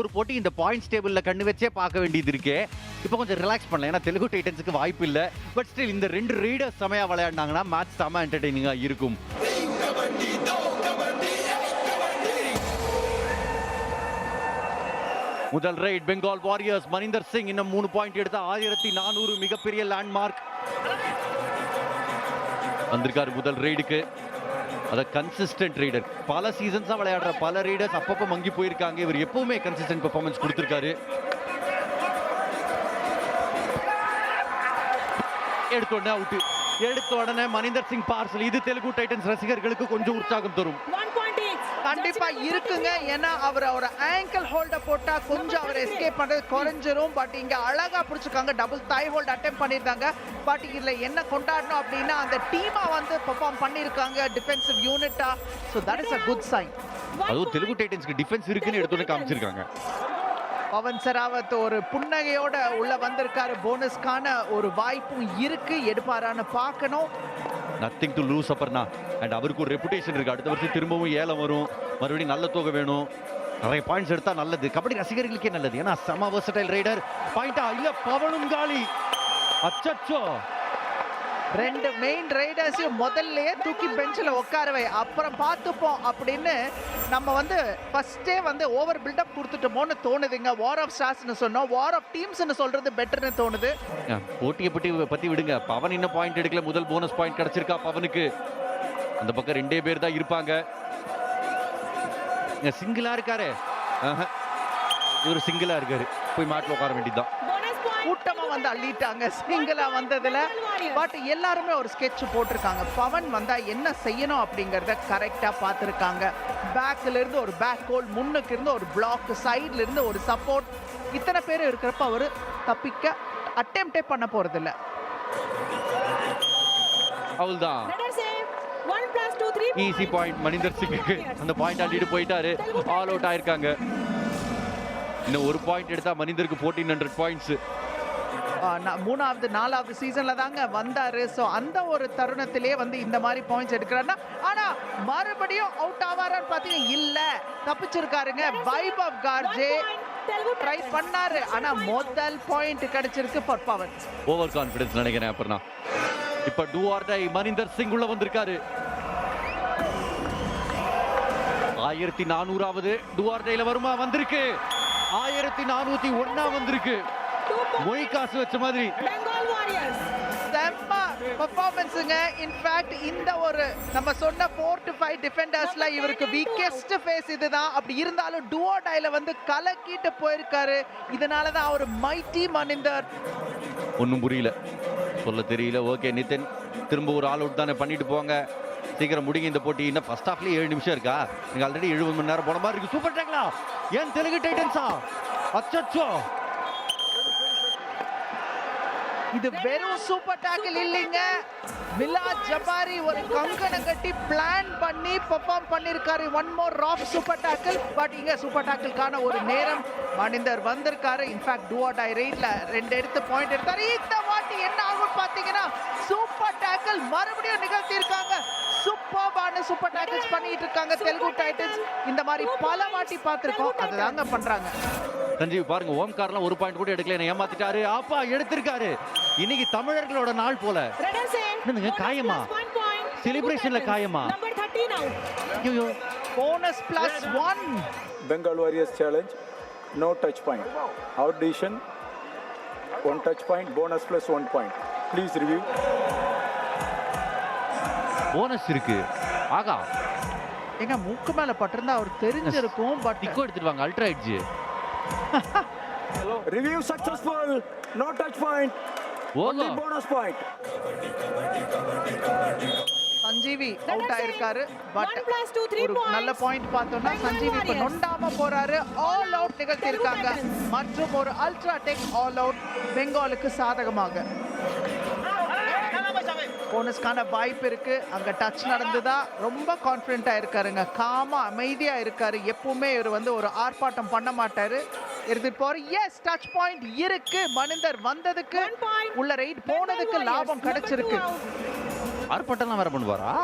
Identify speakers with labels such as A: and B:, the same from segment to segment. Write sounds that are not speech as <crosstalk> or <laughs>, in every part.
A: ஒரு போட்டி இந்த பாயிண்ட்ஸ் டேபிள்ல கண்ணு வச்சே பார்க்க வேண்டியது இருக்கு. இப்போ கொஞ்சம் ரிலாக்ஸ் பண்ணலாம். ஏன்னா தெலுங்கு டைட்டன்ஸுக்கு வாய்ப்பு இல்லை. பட் ஸ்டில் இந்த ரெண்டு ரீடர்ஸ் செமையா விளையாடினாங்கன்னா மேட்ச் செம என்டர்டெய்னிங்கா இருக்கும். முதல் raid Bengal Warriors Maninder Singh இன்னும் மூணு பாயிண்ட் எடுத்த ஆயிரத்தி நானூறு மிகப்பெரிய லேண்ட்மார்க் வந்திருக்காரு முதல் ரைடுக்கு அதை கன்சிஸ்டன்ட் ரீடர் பல சீசன்ஸாக விளையாடுற பல ரீடர்ஸ் அப்பப்போ மங்கி போயிருக்காங்க. இவர் எப்பவுமே கன்சிஸ்டன்ட் பெர்ஃபார்மன்ஸ் கொடுத்துருக்காரு. எடுத்த உடனே அவுட் எடுத்த உடனே மனிந்தர் சிங் பார்சல் இது தெலுங்கு டைட்டன்ஸ் ரசிகர்களுக்கு கொஞ்சம் உற்சாகம் தரும்.
B: கண்டிப்பா இருக்குங்க. ஏன்னா அவர் அவர் ஆங்கிள் ஹோல்ட போட்டா கொஞ்சம் அவர் எஸ்கேப் பண்றது குறைஞ்சிரும். பட் இங்க அழகா பிடிச்சிருக்காங்க. டபுள் தாய் ஹோல்ட் அட்டம் பண்ணியிருந்தாங்க பட் இதுல என்ன கொண்டாடணும் அப்படின்னா அந்த டீமா வந்து பெர்ஃபார்ம் பண்ணியிருக்காங்க. Defensive யூனிட்டா so that is a good sign
A: அதுவும் தெலுங்கு. டைட்டன்ஸ்க்கு டிஃபென்ஸ் இருக்குன்னு எடுத்த காமிச்சிருக்காங்க.
B: பவன் சராவத் ஒரு புன்னகையோட உள்ள வந்திருக்காரு. போனஸ்க்கான ஒரு வாய்ப்பும் இருக்கு. எடுப்பாரான்னு பார்க்கணும்.
A: நத்திங் டு லூஸ் அப்பர்னா அண்ட் அவருக்கு ஒரு ரெப்புடேஷன் இருக்குது அடுத்த வருஷம் திரும்பவும் ஏலம் வரும். மறுபடியும் நல்ல தொகை வேணும். நிறைய பாயிண்ட்ஸ் எடுத்தா நல்லது. கபடி ரசிகர்களுக்கே நல்லது. ஏன்னா செம வெர்சடைல் ரைடர் பாயிண்டா இல்ல பவனும் காலி. அச்சச்சோ.
B: ரெண்டு மெயின் ரைடர்ஸையும் முதல்லயே தூக்கி பெஞ்சில் உட்காரவை அப்புறம் பார்த்துப்போம் அப்படின்னு நம்ம வந்து ஃபர்ஸ்டே வந்து ஓவர் பில்டப் கொடுத்துட்டோமோன்னு தோணுதுங்க. வார் ஆஃப் ஸ்டார்ஸ்னு சொன்னோம். வார் ஆஃப் டீம்ஸ்னு சொல்றது பெட்டர்னு தோணுது.
A: போட்டியை பற்றி பத்தி விடுங்க. பவன் இன்னும் பாயிண்ட் எடுக்கல. முதல் போனஸ் பாயிண்ட் கிடைச்சிருக்கா பவனுக்கு? அந்த பக்கம் ரெண்டே பேர் தான் இருப்பாங்க. சிங்கிளா இருக்காரு. ஆஹா. இவர் சிங்கிளா இருக்காரு. போய் மாட்டில் உட்கார வேண்டியதுதான்.
B: கூட்டமா வந்து அள்ளிட்டாங்க. சிங்கிளா வந்ததுல பட் எல்லாருமே ஒரு ஸ்கெட்ச் போட்டிருக்காங்க. பவன் வந்தா என்ன செய்யணும் அப்படிங்கறத கரெக்டா பார்த்துருக்காங்க. பேக்ல இருந்து ஒரு பேக் ஹோல் முன்னுக்கு இருந்து ஒரு பிளாக் சைடுல இருந்து ஒரு சப்போர்ட் இத்தனை பேர் இருக்கிறப்ப அவரு தப்பிக்க அட்டெம்ப்டே பண்ண
C: two, three
A: easy. Point Maninder சிங்குக்கு அந்த பாயிண்ட் ஆடிட்டு போயிட்டாரு. ஆல் அவுட் ஆயிருக்காங்க. இன்னும் ஒரு பாயிண்ட் எடுத்தா மனிதருக்கு ஃபோர்டீன் ஹண்ட்ரட் பாயிண்ட்ஸ்
B: மூணாவது நாலாவது சீசன்ல தாங்க வந்தாரு. ஸோ அந்த ஒரு தருணத்திலே வந்து இந்த மாதிரி பாயிண்ட்ஸ் எடுக்கிறாருன்னா ஆனா மறுபடியும் அவுட் ஆவாரான்னு பார்த்தீங்கன்னா இல்ல. தப்பிச்சிருக்காருங்க. வைப் ஆஃப் கார்ஜே ட்ரை. பண்ணாரு. ஆனா முதல் பாயிண்ட் கிடைச்சிருக்கு ஃபார் பவன்
A: ஓவர் கான்ஃபிடன்ஸ் நினைக்கிறேன் அப்புறம் இப்ப do or die Maninder Singh உள்ள வந்திருக்காரு. ஆயிரத்தி நானூறாவது டூ ஆர் டைல வருமா? வந்திருக்கு. ஆயிரத்தி நானூத்தி ஒன்னா வந்திருக்கு. மொய் காசு வச்ச மாதிரி.
B: செம்ம பெர்ஃபார்மன்ஸுங்க இன்ஃபேக்ட் இந்த ஒரு நம்ம சொன்ன ஃபோர் டு ஃபைவ் டிஃபெண்டர்ஸ்ல இவருக்கு வீக்கெஸ்ட் ஃபேஸ் இதுதான். அப்படி இருந்தாலும் டுவோ டைல வந்து கலக்கிட்டு போயிருக்காரு. இதனால தான் அவர் மைட்டி மனிந்தர்
A: ஒன்றும் புரியல. சொல்ல தெரியல. ஓகே நிதின் திரும்ப ஒரு ஆல் அவுட் தானே பண்ணிட்டு போங்க. சீக்கிரம் முடிங்க இந்த போட்டி. இன்னும் ஃபர்ஸ்ட் ஹாஃப்லயே ஏழு நிமிஷம் இருக்கா? நீங்க ஆல்ரெடி எழுபது மணி நேரம் போன மாதிரி இருக்கு. சூப்பர் டேக்லா ஏன் தெலுங்கு டைட்டன்ஸா அச்சச்சோ.
B: இது வெறும் சூப்பர் டாக்கிள் இல்லைங்க. மிலா ஜபாரி ஒரு கங்கணம் கட்டி பிளான் பண்ணி பெர்ஃபார்ம் பண்ணிருக்காரு. ஒன் மோர் ராஃப் சூப்பர் டாக்கிள் பட் இங்க சூப்பர் டாக்கிள்கான ஒரு நேரம் மனிதர் வந்திருக்காரு. இன்ஃபேக்ட் டை ரைட்ல ரெண்டு எடுத்து பாயிண்ட் எடுத்தாரு. இந்த வாட்டி என்ன ஆகும் பாத்தீங்கன்னா சூப்பர் டாக்கிள் மறுபடியும் நிகழ்த்தி இருக்காங்க சூப்பர்பான சூப்பர் டாக்கிள்ஸ் பண்ணிட்டு இருக்காங்க தெலுங்கு டைட்டன்ஸ் இந்த மாதிரி பல வாட்டி பார்த்திருக்கோம் அதுதாங்க பண்றாங்க
A: சஞ்சீவ் பாருங்க ஓம்கார்லாம் ஒரு பாயிண்ட் கூட எடுக்கல என்ன ஏமாத்திட்டாரு அப்பா எடுத்திருக்காரு இன்னைக்கு தமிழர்களோட நாள் போல என்னங்க, காயமா?
C: Titans.
A: காயமா?
C: Number 13 out.
A: ஐயோ
B: bonus plus one
D: Bengal Warriors challenge, no touch point. Our decision, one touch point, bonus plus one point. Please review.
A: Bonus இருக்கு. ஆகா.
B: எங்க மூக்கு மேல பட்டிருந்தா அவர் தெரிஞ்சிருக்கும் பட்
A: டிக்கோ எடுத்துட்டு வாங்க ultra edge
D: Review successful, no touch point,
A: okay.
D: Bonus point.
B: Sanjeevi out ஆயிருக்காரு பட் ஒரு
C: points.
B: நல்ல பாயிண்ட் பார்த்தோம்னா சஞ்சீவி இப்ப. நொண்டாம போறாரு. ஆல் அவுட் நிகழ்த்தி இருக்காங்க. மற்றும் ஒரு அல்ட்ரா டெக் ஆல் அவுட் பெங்காலுக்கு சாதகமாக. போனஸ்க்கான வாய்ப்பு இருக்கு. அங்க டச் நடந்ததா ரொம்ப கான்ஃபிடென்ட்டா இருக்காருங்க. காமா அமைதியா இருக்காரு. எப்பவுமே இவர் வந்து ஒரு ஆர்ப்பாட்டம் பண்ண மாட்டாரு. எடுத்துட்டு போற எஸ் டச் பாயிண்ட் இருக்கு. மனிதர் வந்ததுக்கு. உள்ள ரைட் போனதுக்கு லாபம். கிடைச்சிருக்கு.
A: ஆர்ப்பாட்டம்லாம் வேற பண்ணுவாரா?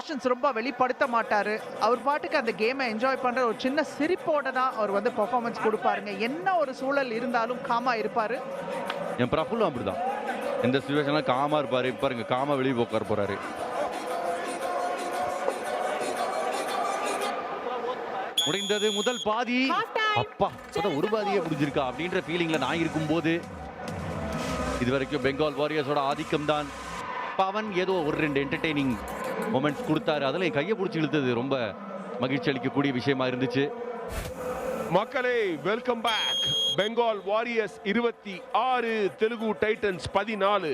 B: எமோஷன்ஸ் ரொம்ப வெளிப்படுத்த மாட்டாரு. அவர் பாட்டுக்கு அந்த கேமை என்ஜாய் பண்ற ஒரு சின்ன சிரிப்போட தான் அவர் வந்து பெர்ஃபார்மன்ஸ் கொடுப்பாருங்க. என்ன ஒரு சூழல் இருந்தாலும் காமா இருப்பாரு.
A: என் பிரபுலும் அப்படிதான். இந்த சுச்சுவேஷன்ல காமா இருப்பாரு. பாருங்க காமா வெளியே உட்கார போறாரு. முடிந்தது முதல் பாதி. அப்பா இப்பதான் ஒரு பாதியே முடிஞ்சிருக்கா அப்படின்ற ஃபீலிங்ல நான் இருக்கும்போது இது வரைக்கும் பெங்கால் வாரியர்ஸோட ஆதிக்கம் தான் பவன் ஏதோ ஒரு ரெண்டு என்டர்டெய்னிங் மொமெண்ட்ஸ் கொடுத்தாரு. அதில் கையை பிடிச்சி இழுத்தது. ரொம்ப மகிழ்ச்சி அளிக்கக்கூடிய விஷயமா இருந்துச்சு.
E: மக்களே வெல்கம் பேக் பெங்கால் வாரியர்ஸ் இருபத்தி ஆறு தெலுங்கு டைட்டன்ஸ் பதினாலு.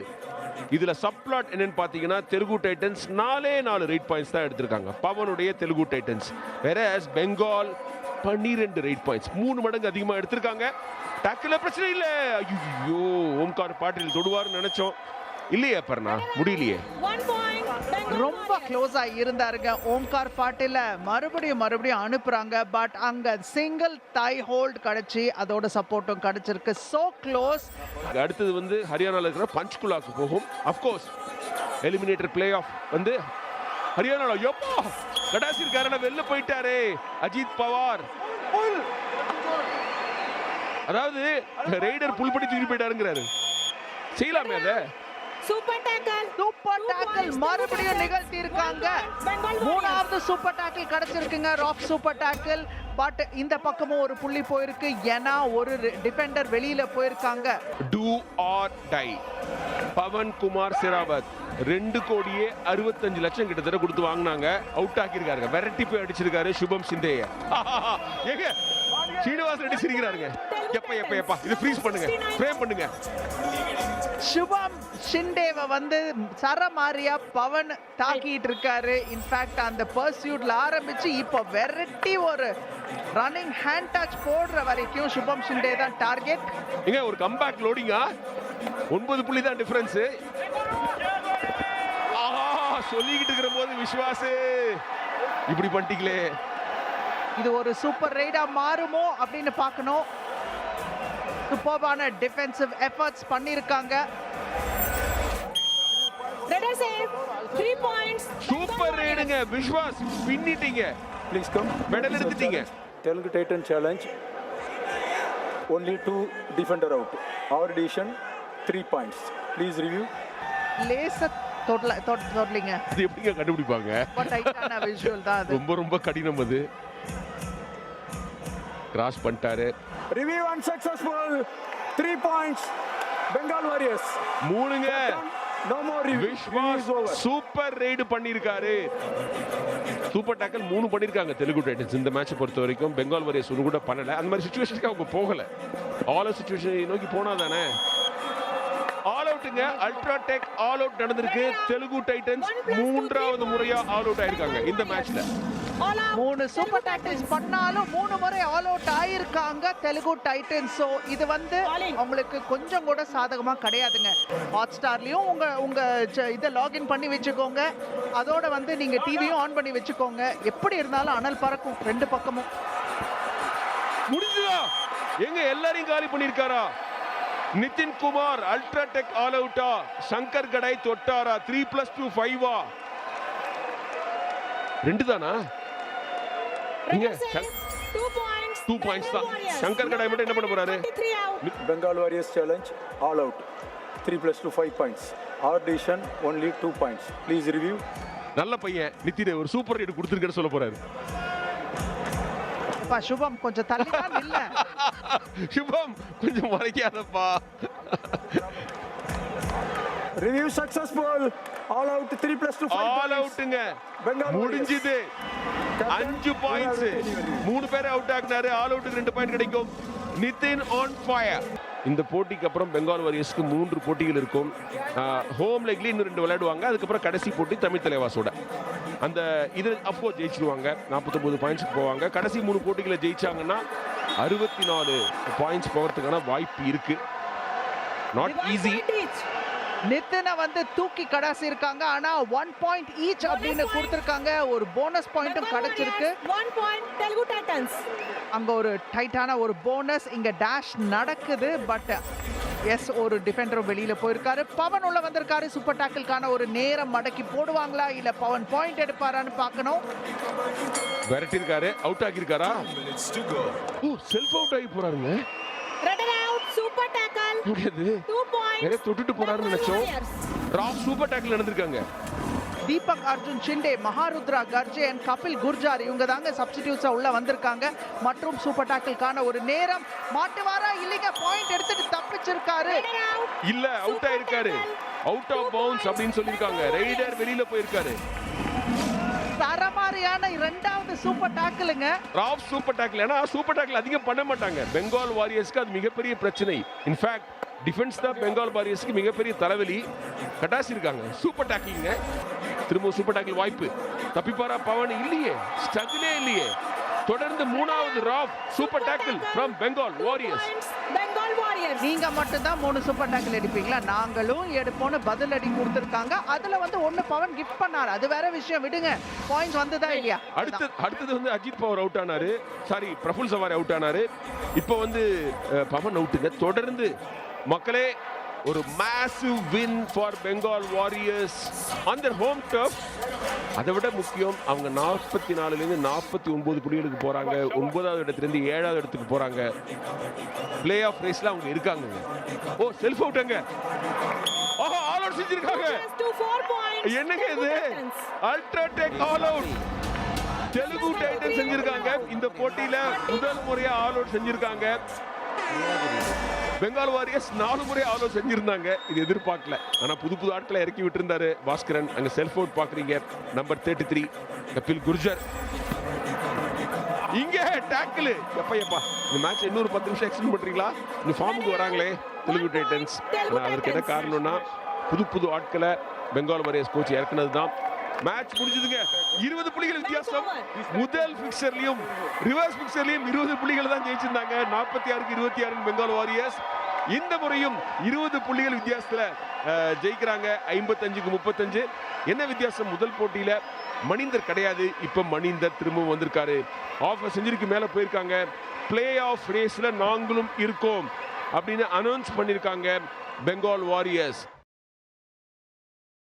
E: இதுல சப்ளாட் என்னன்னு பாத்தீங்கன்னா தெலுங்கு டைட்டன்ஸ் நாலே நாலு ரைட் பாயிண்ட்ஸ் தான் எடுத்திருக்காங்க. பவனுடைய தெலுங்கு டைட்டன்ஸ் வேற பெங்கால் பன்னிரெண்டு ரைட் பாயிண்ட்ஸ் மூணு மடங்கு அதிகமா எடுத்திருக்காங்க. டக்குல பிரச்சனை இல்ல. ஐயோ ஓம்கார் பாட்டில் தொடுவார்னு நினைச்சோம். இல்லையே பர்ணா முடியலையே.
B: ரொம்ப
C: Warriors.
B: க்ளோஸா இருந்தாருங்க. ஓம்கார் பாட்டில மறுபடியும் மறுபடியும் அனுப்புறாங்க. பட் அங்க சிங்கிள் தை ஹோல்ட் கிடைச்சி அதோட சப்போர்ட்டும் கிடைச்சிருக்கு. சோ க்ளோஸ்
E: அடுத்தது வந்து ஹரியானால இருக்கிற பஞ்ச்குலாக்கு போகும். அஃப்கோர்ஸ் எலிமினேட்டர் பிளே ஆஃப் வந்து ஹரியானால. எப்பா கடாசிர் காரணம் வெளில போயிட்டாரே. அஜித் பவார். அதாவது ரைடர் புல் பண்ணி தூக்கி போயிட்டாருங்கிறாரு. செய்யலாமே அதை?
B: Super
C: Two
B: tackle
C: points.
B: மறுபடியும் நிகழ்த்தி இருக்காங்க. மூணாவது சூப்பர் டாக்கிள் கிடைச்சிருக்குங்க. ராக் சூப்பர் டாக்கிள். பட் இந்த பக்கமும் ஒரு புள்ளி போயிருக்கு. ஏன்னா ஒரு டிஃபெண்டர் வெளியில போயிருக்காங்க.
E: Do or die Pawan Kumar Sehrawat ரெண்டு கோடியே அறுபத்தஞ்சு லட்சம் கிட்டத்தட்ட கொடுத்து வாங்கினாங்க. அவுட் ஆக்கியிருக்காருங்க. விரட்டி போய் அடிச்சிருக்காரு சுபம் சிந்தேய. <laughs> ஏங்க ஸ்ரீனிவாஸ் ரெட்டி சிரிக்கிறாருங்க. எப்ப எப்ப எப்பா இது ஃப்ரீஸ் பண்ணுங்க. ஃப்ரேம் பண்ணுங்க.
B: சுபம் ஷிண்டேவை வந்து சரமாரியா பவன் தாக்கிட்டு இருக்காரு. இன்ஃபேக்ட் அந்த பர்சியூட்ல ஆரம்பிச்சு இப்போ வெரைட்டி ஒரு ரன்னிங் ஹேண்ட் டச் போடுற வரைக்கும் சுபம் ஷிண்டே தான் டார்கெட்
E: ஏங்க ஒரு கம்பேக் லோடிங்கா ஒன்பது புள்ளி தான் டிஃபரன்ஸ் சொல்லிக்கிட்டு இருக்கிற போது விஸ்வாஸ் இப்படி பண்ணிட்டீங்களே.
B: இது ஒரு சூப்பர் ரைடா மாறுமோ அப்படின்னு பார்க்கணும். சூப்பர்பான டிஃபென்சிவ் எஃபர்ட்ஸ் பண்ணியிருக்காங்க.
E: சூப்பர் ரைடுங்க விஸ்வாஸ் பின்னிட்டீங்க
D: Please come.
E: Medal எடுத்துட்டீங்க.
D: Telugu Titan challenge. Only two defender out. Our decision, three points. Please review.
B: லேச தொடல தொட- தொடலிங்க
E: அது எப்படிங்க கண்டுபிடிப்பாங்க
B: ரொம்ப டைட்டான விஷுவல் தான் அது
E: ரொம்ப ரொம்ப கடினம் அது கிராஸ் பண்ணிட்டாரு
D: Review unsuccessful. Three points. Bengal Warriors.
E: மூணுங்க
D: No more review. Review
E: Vishwas
D: is over.
E: Super raid பண்ணிருக்காரு சூப்பர் டேக்கல் மூணு பண்ணிருக்காங்க தெலுங்கு டைட்டன்ஸ் இந்த மேட்சை பொறுத்த வரைக்கும் பெங்கால் வாரியர்ஸ் ஒன்று கூட பண்ணல அந்த மாதிரி சுச்சுவேஷனுக்கு அவங்க போகல ஆல் சுச்சுவேஷன் நோக்கி போனா தானே ஆல் அவுட்டுங்க அல்ட்ரா டெக் ஆல் அவுட் நடந்திருக்கு தெலுங்கு டைட்டன்ஸ் மூன்றாவது முறையா ஆல் அவுட் ஆயிருக்காங்க இந்த மேட்ச்ல.
B: மூணு சூப்பர் டைட்டன்ஸ் பண்ணாலும் மூணு முறை ஆல் அவுட் ஆயிருக்காங்க. தெலுங்கு டைட்டன்ஸ் ஸோ இது வந்து. அவங்களுக்கு கொஞ்சம் கூட சாதகமா கிடையாதுங்க. ஹாட் ஸ்டார்லயும் உங்க உங்க ச- இதை லாகின் பண்ணி வச்சுக்கோங்க. அதோட வந்து நீங்க டிவியும் ஆன் பண்ணி வச்சுக்கோங்க. எப்படி இருந்தாலும் அனல் பறக்கும் ரெண்டு பக்கமும்.
E: முடிஞ்சுதா? எங்க எல்லாரையும் காலி பண்ணிருக்காரா Nitin Kumar ultra tech all அவுட்டா சங்கர் கடை தொட்டாரா? த்ரீ பிளஸ் டூ ஃபைவா ரெண்டு தானா டூ பாயிண்ட்ஸ் தான். சங்கர் கடை மட்டும் என்ன பண்ண போறாரு
C: 23 out.
D: Bengal Warriors challenge, all out. Three plus two, five points. Our decision, only two points. Please review.
E: நல்ல பையன் நிதின் ஒரு சூப்பர் ரைடு கொடுத்துருக்கேன்னு சொல்ல போறாரு
B: அப்பா சுபம் கொஞ்சம் தள்ளி இல்ல
E: சுபம் கொஞ்சம் மறைக்காதப்பா
D: Review successful. All out, three plus two, five
E: all
D: Warriors.
E: முடிஞ்சுது. அஞ்சு பாயிண்ட்ஸ் மூணு பேரை அவுட் ஆக்குனாரு. ஆல் அவுட்டுக்கு ரெண்டு பாயிண்ட் கிடைக்கும். நிதின் ஆன் ஃபயர் இந்த போட்டிக்கு அப்புறம் பெங்கால் வாரியர்ஸ்க்கு மூன்று போட்டிகள் இருக்கும். ஹோம் லெக்ல இன்னும் ரெண்டு விளையாடுவாங்க. அதுக்கப்புறம் கடைசி போட்டி தமிழ் தலைவாசோட. அந்த இது அஃப்கோர்ஸ் ஜெயிச்சிருவாங்க. நாற்பத்தொம்பது பாயிண்ட்ஸ்க்கு போவாங்க. கடைசி மூணு போட்டிகளை ஜெயிச்சாங்கன்னா அறுபத்தி நாலு பாயிண்ட்ஸ் போகிறதுக்கான வாய்ப்பு இருக்கு. Not easy.
B: நித்தினை வந்து தூக்கி கடாசி இருக்காங்க ஆனா ஒன் பாயிண்ட் ஈச் அப்படின்னு கொடுத்திருக்காங்க. ஒரு போனஸ் பாயிண்ட்டும் கிடைச்சிருக்கு.
C: One point. Telugu Titans.
B: அங்க ஒரு டைட்டான ஒரு போனஸ் இங்க டேஷ் நடக்குது. பட் எஸ் ஒரு டிஃபெண்டரும் வெளியில போயிருக்காரு. பவன் உள்ள வந்திருக்காரு. சூப்பர் டேக்கிள்கான ஒரு நேரம் மடக்கி போடுவாங்களா? இல்ல பவன் பாயிண்ட் எடுப்பாரான்னு பார்க்கணும்.
E: விரட்டிருக்காரு அவுட் ஆகியிருக்காரா ஓ செல்ஃப் அவுட் ஆகி போறாருங்க.
C: Redder out. Super tackle.
E: நிறைய தொட்டுட்டு போறாருன்னு நினைச்சோம். ராப் சூப்பர் டேக்கிள் நடந்திருக்காங்க.
B: தீபக் அர்ஜுன் ஷிண்டே மகாருத்ரா கர்ஜே அண்ட் கபில் குர்ஜார் இவங்க தாங்க சப்ஸ்டிடியூட்ஸா உள்ள வந்திருக்காங்க. மற்றும் சூப்பர் டேக்கிள்கான ஒரு நேரம். மாட்டுவாரா இல்லைங்க பாயிண்ட் எடுத்துட்டு தப்பிச்சிருக்காரு.
E: இல்ல அவுட் ஆயிருக்காரு. அவுட் ஆஃப் பவுன்ஸ் அப்படின்னு சொல்லியிருக்காங்க. ரைடர் வெளியில போயிருக்காரு.
B: தரமாரியான இரண்டாவது சூப்பர் டேக்கிளுங்க
E: ராப் சூப்பர் டேக்கிள் ஏன்னா சூப்பர் டேக்கிள் அதிகம் பண்ண மாட்டாங்க. பெங்கால் வாரியர்ஸ்க்கு அது மிகப்பெரிய பிரச்சனை. இன்ஃபேக்ட் டிஃபென்ஸ் தான் பெங்கால் வாரியர்ஸ்க்கு மிகப்பெரிய தலைவலி கட்டாசி இருக்காங்க. சூப்பர் டேக்கிள்ங்க திரும்ப சூப்பர் டேக்கிள் வாய்ப்பு. தப்பிப்பாரா பவன் இல்லையே. ஸ்ட்ரகிளே இல்லையே. தொடர்ந்து மூணாவது rap super tackle from Bengal Warriors.
C: Bengal Warriors.
B: நீங்க மட்டும்தான் மூணு சூப்பர் டேக்கிள் எடுப்பீங்களா? நாங்களும் எடுப்போம்னு பதில் அடி கொடுத்துருக்காங்க. அதுல வந்து ஒண்ணு பவன் கிஃப்ட் பண்ணாரு. அது வேற விஷயம். விடுங்க. பாயிண்ட்ஸ் வந்ததா இல்லையா?
E: அடுத்து அடுத்தது வந்து அஜித் பவர் அவுட் ஆனாரு. சாரி பிரபுல் சவாரி அவுட் ஆனாரு. இப்போ வந்து பவன் அவுட்டுங்க தொடர்ந்து மக்களே ஒரு massive win for Bengal Warriors on the home turf அதை விட முக்கியம் அவங்க நாற்பத்தி நாலுலேருந்து நாற்பத்தி ஒன்பது புள்ளிகளுக்கு போறாங்க. ஒன்பதாவது இடத்துலேருந்து ஏழாவது இடத்துக்கு போறாங்க. பிளே ஆஃப் ரேஸ்ல அவங்க இருக்காங்க ஓ செல்ஃப் அவுட்டுங்க ஆஹா ஆல் அவுட் செஞ்சிருக்காங்க. என்னங்க இது?
C: Titans.
E: UltraTech all out Telugu Titan செஞ்சிருக்காங்க. இந்த போட்டியில முதல் முறையா ஆல் அவுட் செஞ்சிருக்காங்க. பெங்கால் வாரியர்ஸ் நாலு முறை ஆலோ செஞ்சிருந்தாங்க. இது எதிர்பார்க்கல. ஆனால் புது புது ஆட்களை இறக்கி விட்டுருந்தாரு பாஸ்கரன். அங்கே செல்ஃப் அவுட் பார்க்குறீங்க. Number thirty three Kapil Gurjar. இங்கே டேக்கிள் எப்பா எப்பா இந்த மேட்ச் இன்னொரு பத்து நிமிஷம் எக்ஸ்டெண்ட் பண்ணுறீங்களா இந்த ஃபார்முக்கு வராங்களே தெலுங்கு டைட்டன்ஸ் அதற்கு என்ன காரணம்னா புது புது ஆட்களை பெங்கால் வாரியர்ஸ் கோச் இறக்குனது தான் மேட்ச் முடிஞ்சதுங்க. இருபது புள்ளிகள் வித்தியாசம். முதல் பிக்சர்லயும் ரிவர்ஸ் பிக்சர்லயும் இருபது புள்ளிகள் தான் ஜெயிச்சிருந்தாங்க. நாற்பத்தி ஆறுக்கு இருபத்தி ஆறு பெங்கால் வாரியர்ஸ் இந்த முறையும் இருபது புள்ளிகள் வித்தியாசத்துல ஜெயிக்கிறாங்க. ஐம்பத்தஞ்சுக்கு முப்பத்தஞ்சு. என்ன வித்தியாசம்? முதல் போட்டியில மணிந்தர் கிடையாது. இப்ப மணிந்தர் திரும்பவும் வந்திருக்காரு. ஆஃப் செஞ்சுரிக்கு மேல போயிருக்காங்க. பிளே ஆஃப் ரேஸ்ல நாங்களும் இருக்கோம் அப்படின்னு அனௌன்ஸ் பண்ணியிருக்காங்க பெங்கால் வாரியர்ஸ்